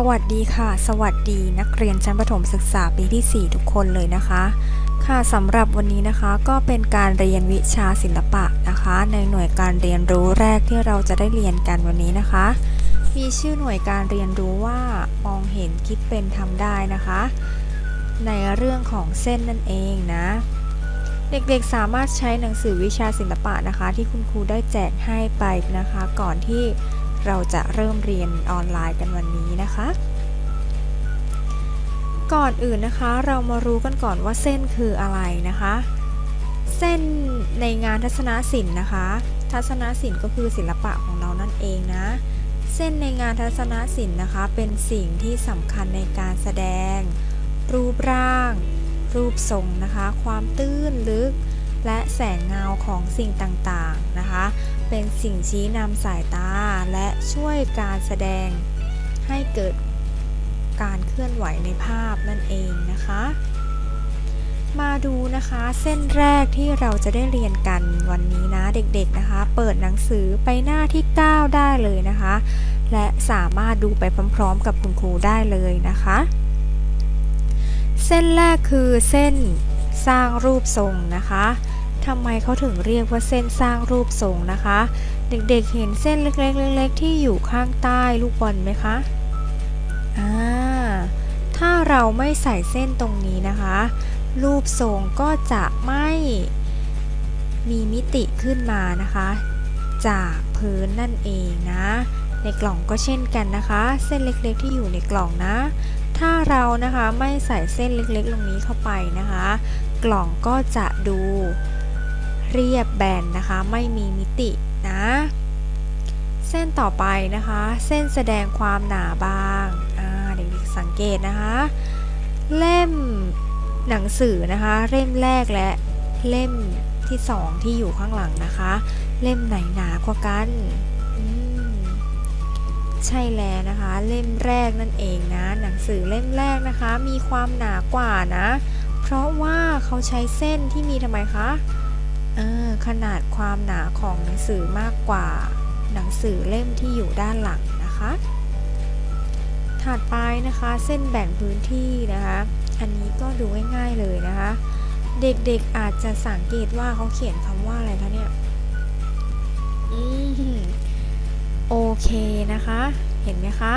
สวัสดีค่ะ สวัสดีนักเรียนชั้นประถมศึกษาปีที่ 4 ทุกคนเลยนะคะ ค่ะสำหรับวันนี้นะคะก็เป็นการเรียนวิชาศิลปะนะคะ ในหน่วยการเรียนรู้แรกที่เราจะได้เรียนกันวันนี้นะคะ มีชื่อหน่วยการเรียนรู้ว่ามองเห็นคิดเป็นทำได้นะคะ ในเรื่องของเส้นนั่นเองนะ เด็กๆสามารถใช้หนังสือวิชาศิลปะนะคะ ที่คุณครูได้แจกให้ไปนะคะ ก่อนที่ เราจะเริ่มเรียนออนไลน์กันวันนี้นะคะ ก่อนอื่นนะคะเรามารู้กันก่อนว่าเส้นคืออะไรนะคะ เส้นในงานทัศนศิลป์นะคะ ทัศนศิลป์ก็คือศิลปะของเรานั่นเองนะ เส้นในงานทัศนศิลป์นะคะ เป็นสิ่งที่สำคัญในการแสดง รูปร่าง รูปทรงนะคะ ความตื้นลึกและแสงเงาของสิ่งต่างๆนะคะ เป็นสิ่งชี้นำสายตาและช่วยการแสดงให้เกิดการเคลื่อนไหวในภาพนั่นเองนะคะ มาดูนะคะเส้นแรกที่เราจะได้เรียนกันวันนี้นะเด็กๆนะคะ เปิดหนังสือไปหน้าที่ 9 ได้เลยนะคะ และสามารถดูไปพร้อมๆ กับคุณครูได้เลยนะคะ เส้นแรกคือเส้นสร้างรูปทรงนะคะ ทำไมเขาถึงเรียกว่าเส้นสร้างรูปทรงนะคะ เด็กๆเห็นเส้นเล็กๆๆ ที่อยู่ข้างใต้ลูกบอลไหมคะอ่าถ้าเราไม่ใส่เส้นตรงนี้นะคะ รูปทรงก็จะไม่มีมิติขึ้นมานะคะ จากพื้นนั่นเองนะ ในกล่องก็เช่นกันนะคะ เส้นเล็กๆ ที่อยู่ในกล่องนะ ถ้าเรานะคะไม่ใส่เส้นเล็กๆ ตรงนี้เข้าไปนะคะ กล่องก็จะดู เรียบแบนนะคะ ไม่มีมิตินะ เส้นต่อไปนะคะ เส้นแสดงความหนาบางเด็กๆสังเกตนะคะ เล่มหนังสือนะคะ เล่มแรกและเล่มที่สองที่อยู่ข้างหลังนะคะ เล่มไหนหนากว่ากันใช่แล้วนะคะ เล่มแรกนั่นเองนะ หนังสือเล่มแรกนะคะ มีความหนากว่านะ เพราะว่าเขาใช้เส้นที่มีทำไมคะ ออขนาดความหนาของหนังสือมากกว่าหนังสือเล่มที่อยู่ด้านหลังนะคะ ถัดไปนะคะเส้นแบ่งพื้นที่นะคะ อันนี้ก็ดูง่ายๆเลยนะคะ เด็กๆอาจจะสังเกตว่าเขาเขียนคำว่าอะไรคะเนี่ยอืมโอเคนะคะ เห็นไหมคะ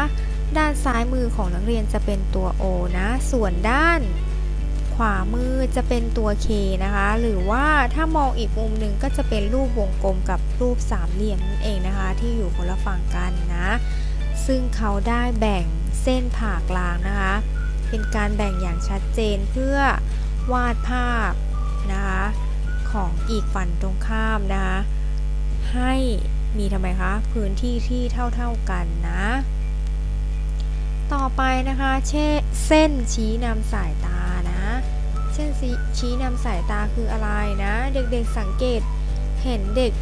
ด้านซ้ายมือของนักเรียนจะเป็นตัว O นะ ส่วนด้านามือจะเป็นตัว K นะคะ หรือว่าถ้ามองอีกมุมหนึ่งก็จะเป็นรูปวงกลมกับรูปสามเหลี่ยมนั่นเองนะคะ ที่อยู่คนละฝั่งกันนะ ซึ่งเขาได้แบ่งเส้นผ่ากลางนะคะ เป็นการแบ่งอย่างชัดเจนเพื่อวาดภาพนะคะของอีกฝั่งตรงข้ามนะคะให้มีทำไมคะพื้นที่ที่เท่าๆกันนะ ต่อไปนะคะเช่เส้นชี้นำสายตา เส้นชี้นำสายตาคืออะไรนะ เด็กๆสังเกตเห็นเด็ก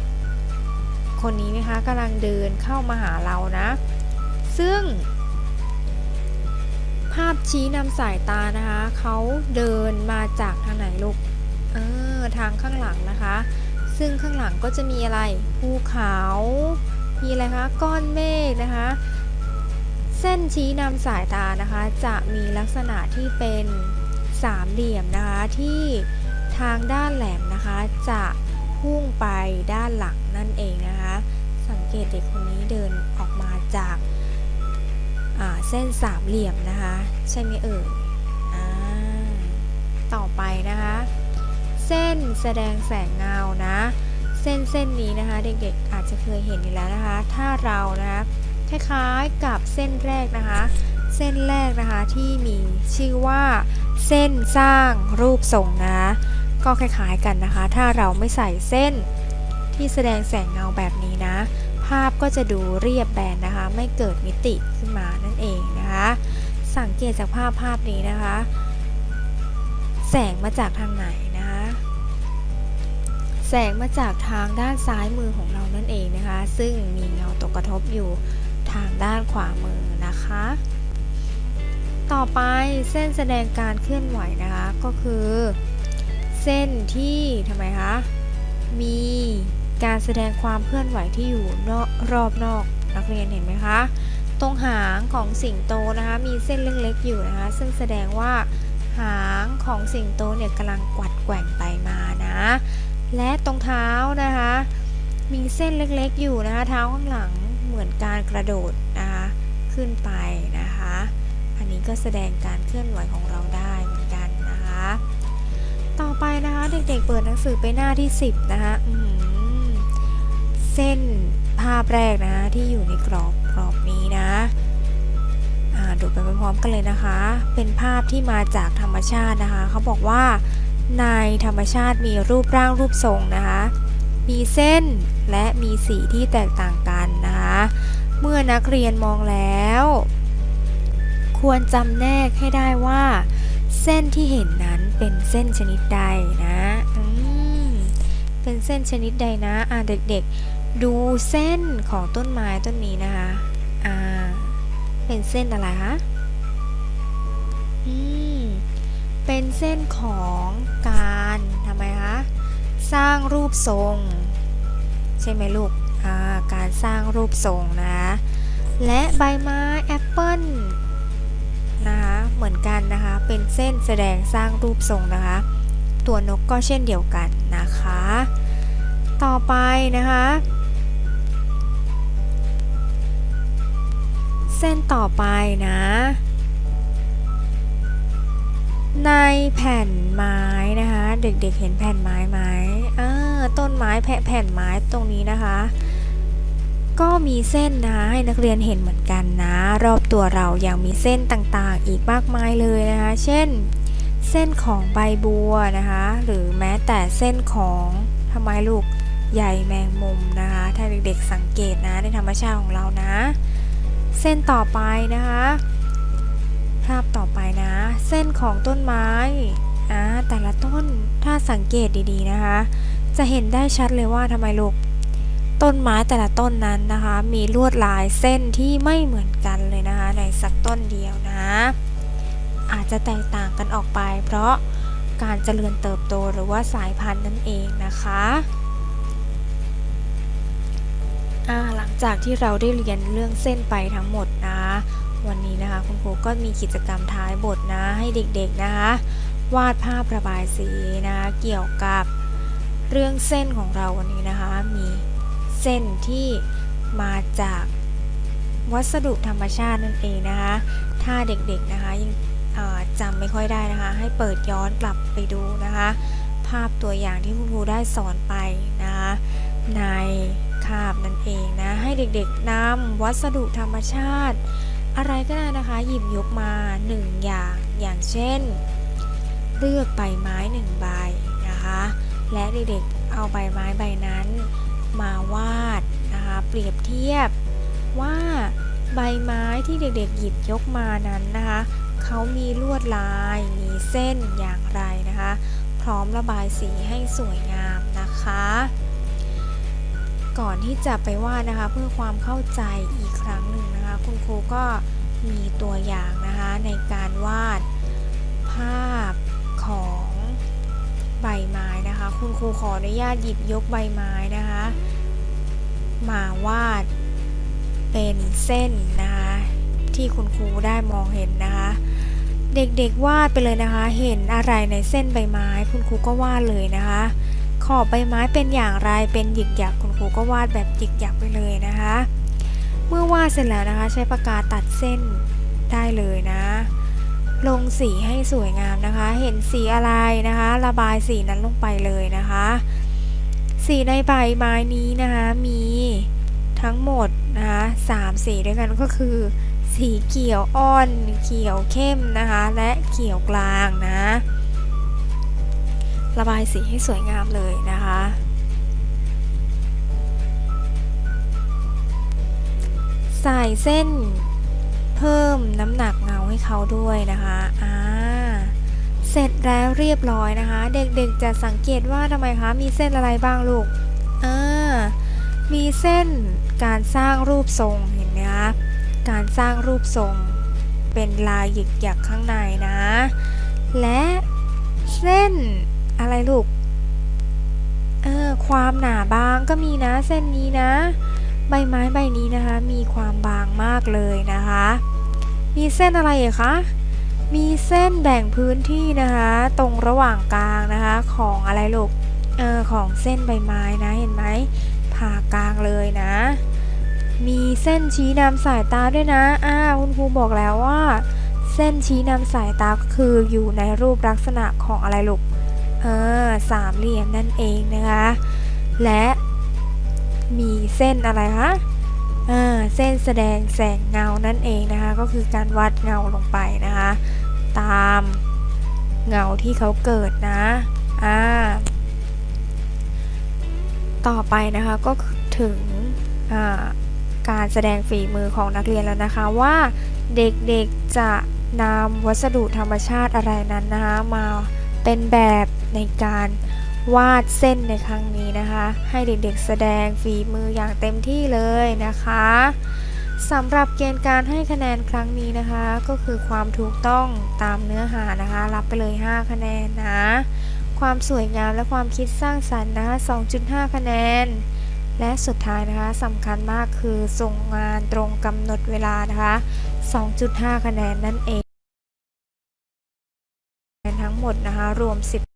คนนี้ไหมคะกำลังเดินเข้ามาหาเรานะ ซึ่ง ภาพชี้นำสายตานะคะเขาเดินมาจากทางไหนลูกเออทางข้างหลังนะคะ ซึ่งข้างหลังก็จะมีอะไรภูเขามีอะไรคะก้อนเมฆนะคะเส้นชี้นำสายตานะคะ จะมีลักษณะที่เป็น สามเหลี่ยมนะคะที่ทางด้านแหลมนะคะจะพุ่งไปด้านหลังนั่นเองนะคะ สังเกตเด็กคนนี้เดินออกมาจากาเส้นสามเหลี่ยมนะคะ ใช่ไหมเอ่ยต่อไปนะคะ เส้นแสดงแสงเงานะ เส้นเส้นนี้นะคะ เด็กๆอาจจะเคยเห็นอยู่แล้วนะคะ ถ้าเรานะคะคล้ายๆกับเส้นแรกนะคะ เส้นแรกนะคะที่มีชื่อว่า เส้นสร้างรูปทรงนะ ก็คล้ายๆกันนะคะ ถ้าเราไม่ใส่เส้นที่แสดงแสงเงาแบบนี้นะ ภาพก็จะดูเรียบแบนนะคะ ไม่เกิดมิติขึ้นมานั่นเองนะคะ สังเกตจากภาพภาพนี้นะคะ แสงมาจากทางไหนนะคะ แสงมาจากทางด้านซ้ายมือของเรานั่นเองนะคะ ซึ่งมีเงาตกกระทบอยู่ทางด้านขวามือนะคะ ต่อไปเส้นแสดงการเคลื่อนไหวนะคะก็คือ เส้นที่ทำไมคะมีการแสดงความเคลื่อนไหวที่อยู่นอกรอบนอกนักเรียนเห็นไหมคะตรงหางของสิงโตนะคะมีเส้นเล็กๆอยู่นะคะซึ่งแสดงว่าหางของสิงโตเนี่ยกำลังกวัดแกว่งไปมานะและตรงเท้านะคะมีเส้นเล็กๆอยู่นะคะเท้าข้างหลังเหมือนการกระโดดนะคะขึ้นไปนะคะ นี้ก็แสดงการเคลื่อนไหวของเราได้เหมือนกันนะคะ ต่อไปนะคะเด็กๆเปิดหนังสือไปหน้าที่ 10 นะคะเส้นภาพแรกนะที่อยู่ในกรอบกรอบนี้นะดูไปพร้อมๆกันเลยนะคะ เป็นภาพที่มาจากธรรมชาตินะคะ เขาบอกว่าในธรรมชาติมีรูปร่างรูปทรงนะคะ มีเส้นและมีสีที่แตกต่างกันนะคะ เมื่อนักเรียนมองแล้ว ควรจำแนกให้ได้ว่า เส้นที่เห็นนั้นเป็นเส้นชนิดใดนะเป็นเส้นชนิดใดนะ อ่าเด็กๆ ดูเส้นของต้นไม้ต้นนี้นะคะ อ่า เป็นเส้นอะไรคะอืม เป็นเส้นของการทำไมคะ สร้างรูปทรง ใช่ไหมลูก อ่า การสร้างรูปทรงนะ และใบไม้แอปเปิ้ล นะคะเหมือนกันนะคะเป็นเส้นแสดงสร้างรูปทรงนะคะ ตัวนกก็เช่นเดียวกันนะคะ ต่อไปนะคะ เส้นต่อไปนะ ในแผ่นไม้นะคะ เด็กๆเห็นแผ่นไม้ไหมอ่าต้นไม้แผ่นไม้ตรงนี้นะคะ ก็มีเส้นนะให้นักเรียนเห็นเหมือนกันนะ รอบตัวเรายังมีเส้นต่างๆ อีกมากมายเลยนะคะ เช่น เส้นของใบบัวนะคะ หรือแม้แต่เส้นของทำไมลูกใหญ่แมงมุมนะคะ ถ้าเด็กๆสังเกตนะในธรรมชาติของเรานะ เส้นต่อไปนะคะภาพต่อไปนะ เส้นของต้นไม้อ่าแต่ละต้นถ้าสังเกตดีๆนะคะ จะเห็นได้ชัดเลยว่าทำไมลูก ต้นไม้แต่ละต้นนั้นนะคะ มีลวดลายเส้นที่ไม่เหมือนกันเลยนะคะในสักต้นเดียวนะ อาจจะแตกต่างกันออกไป เพราะการเจริญเติบโตหรือว่าสายพันธุ์นั่นเองนะคะอ่าหลังจากที่เราได้เรียนเรื่องเส้นไปทั้งหมดนะวันนี้นะคะคุณครูก็มีกิจกรรมท้ายบทนะให้เด็กๆนะคะวาดภาพระบายสีนะเกี่ยวกับเรื่องเส้นของเราวันนี้นะคะมี เส้นที่มาจากวัสดุธรรมชาตินั่นเองนะคะ ถ้าเด็กๆนะคะยังจำไม่ค่อยได้นะคะ ให้เปิดย้อนกลับไปดูนะคะ ภาพตัวอย่างที่คุณครูได้สอนไปนะคะในคาบนั่นเองนะให้เด็กๆนำวัสดุธรรมชาติ อะไรก็ได้นะคะ หยิบยกมาหนึ่งอย่างอย่างเช่น เลือกใบไม้หนึ่งใบนะคะ และเด็กๆเอาใบไม้ใบนั้น มาวาดนะคะเปรียบเทียบว่าใบไม้ที่เด็กๆหยิบยกมานั้นนะคะเขามีลวดลายมีเส้นอย่างไรนะคะ พร้อมระบายสีให้สวยงามนะคะ ก่อนที่จะไปวาดนะคะเพื่อความเข้าใจอีกครั้งหนึ่งนะคะ คุณครูก็มีตัวอย่างนะคะในการวาดภาพ คุณครูขออนุญาตหยิบยกใบไม้นะคะ มาวาดเป็นเส้นนะคะที่คุณครูได้มองเห็นนะคะ เด็กๆวาดไปเลยนะคะ เห็นอะไรในเส้นใบไม้ คุณครูก็วาดเลยนะคะ ขอบใบไม้เป็นอย่างไรเป็นหยิกหยักคุณครูก็วาดแบบหยิกหยักไปเลยนะคะ เมื่อวาดเสร็จแล้วนะคะ ใช้ปากกาตัดเส้นได้เลยนะ ลงสีให้สวยงามนะคะ เห็นสีอะไรนะคะ ระบายสีนั้นลงไปเลยนะคะ สีในใบไม้นี้นะคะมีทั้งหมดนะคะสามสีด้วยกันก็คือ สีเขียวอ่อน เขียวเข้มนะคะ และเขียวกลางนะ ระบายสีให้สวยงามเลยนะคะใส่เส้นเพิ่มน้ำหนัก ให้เขาด้วยนะคะอ่าเสร็จแล้วเรียบร้อยนะคะ เด็กๆจะสังเกตว่าทำไมคะมีเส้นอะไรบ้างลูกอ่ามีเส้นการสร้างรูปทรงเห็นไหมคะการสร้างรูปทรงเป็นลายหยิกหยักข้างในนะ และเส้นอะไรลูกเออความหนาบางก็มีนะเส้นนี้นะ ใบไม้ใบนี้นะคะ มีความบางมากเลยนะคะ มีเส้นอะไรคะ มีเส้นแบ่งพื้นที่นะคะ ตรงระหว่างกลางนะคะของอะไรลูก เออของเส้นใบไม้นะเห็นไหมผ่ากลางเลยนะ มีเส้นชี้นำสายตาด้วยนะอ้าคุณครูบอกแล้วว่า เส้นชี้นำสายตาคืออยู่ในรูปลักษณะของอะไรลูก เออสามเหลี่ยมนั่นเองนะคะ และมีเส้นอะไรคะ เส้นแสดงแสงเงานั่นเองนะคะ ก็คือการวัดเงาลงไปนะคะ ตามเงาที่เขาเกิดนะอ่าต่อไปนะคะก็ถึงอ่าการแสดงฝีมือของนักเรียนแล้วนะคะว่าเด็กๆจะนำวัสดุธรรมชาติอะไรนั้นนะคะมาเป็นแบบในการ วาดเส้นในครั้งนี้นะคะ ให้เด็กๆแสดงฝีมืออย่างเต็มที่เลยนะคะสำหรับเกณฑ์การให้คะแนนครั้งนี้นะคะ ก็คือความถูกต้องตามเนื้อหานะคะ รับไปเลย 5 คะแนนนะ ความสวยงามและความคิดสร้างสรรค์นะคะ 2.5 คะแนน และสุดท้ายนะคะสำคัญมากคือส่งงานตรงกำหนดเวลานะคะ 2.5 คะแนนนั่นเองทั้งหมดนะคะรวม 10